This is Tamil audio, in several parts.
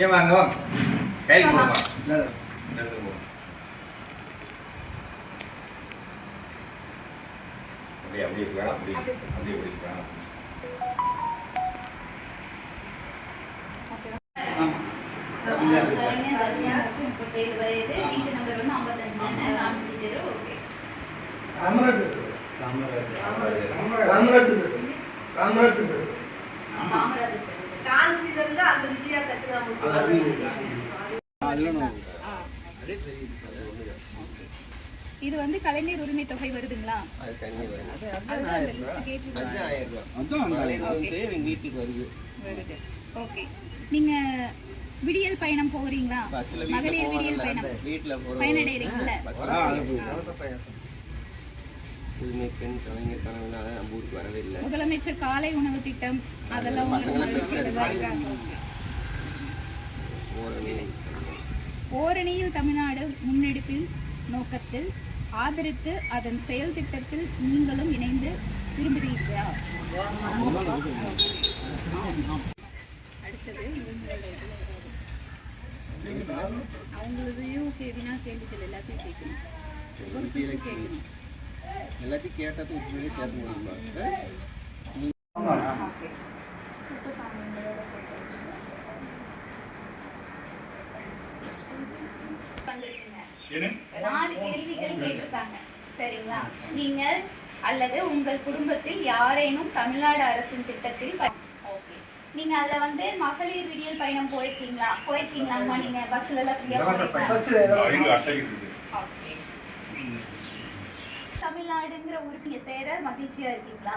ஏன் வாங்க வாங்க. நடந்து போமா. அப்படியே அப்படியே வேணாம் அப்படி அப்படி. அப்படியே அப்படி வேணாம். சரண்யா தர்ஷனாவுக்கு முப்பத்தேழு வயது வீட்டு நம்பர் வந்து ஐம்பத்தஞ்சு தானே? நானூற்றி தெரு ஓகே. காமராஜ் காமராஜர். காமராஜ். காமராஜ் காஞ்சிபுரம்ல அந்த விஜயா தட்சிணாமூர்த்தி ஆ. இது வந்து கலைஞர் உரிமை தொகை வருதுங்களா? ஓகே. நீங்க விடியல் பயணம் போகிறீங்களா மகளிர் விடியல் பயணம். போறோம். புதுமை பெண் கலைஞர் கனவுல நம்ம ஊருக்கு வரவே இல்லை. முதலமைச்சர் காலை உணவு திட்டம் அதெல்லாம் ஓரணியில் தமிழ்நாடு முன்னெடுப்பின் நோக்கத்தில் ஆதரித்து அதன் செயல் திட்டத்தில் நீங்களும் இணைந்து விரும்புகிறீர்களா? அடுத்தது கே- வினா கேள்விகள் எல்லாத்தையும் கேட்கணும். ஒவ்வொருத்தருக்கும் கேட்கணும். எல்லாத்தையும் கேட்டது உண்மையிலே சேர்க்க முடியுமா நாலு கேள்விகள் கேட்டிருக்காங்க. சரிங்களா? நீங்கள் அல்லது உங்கள் குடும்பத்தில் யாரேனும் தமிழ்நாடு அரசின் திட்டத்தில் நீங்க அதுல வந்து மகளிர் விடியல் பயணம் போயிருக்கீங்களா? போயிருக்கீங்களாமா நீங்க? பஸ்ல எல்லாம் ஃப்ரீயா போயிருக்கீங்களா? தமிழ்நாடுங்கிற உறுப்பினர் சேர மகிழ்ச்சியா இருக்கீங்களா.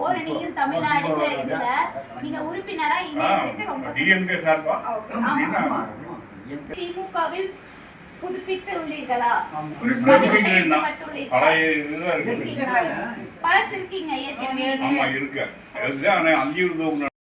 ஓரணியில் தமிழ்நாடுங்கிற இதுல நீங்க உறுப்பினரா இணையத்துக்கு ரொம்ப. திமுகவில் புதுப்பித்து உள்ளீர்களா? பழசு இருக்கீங்க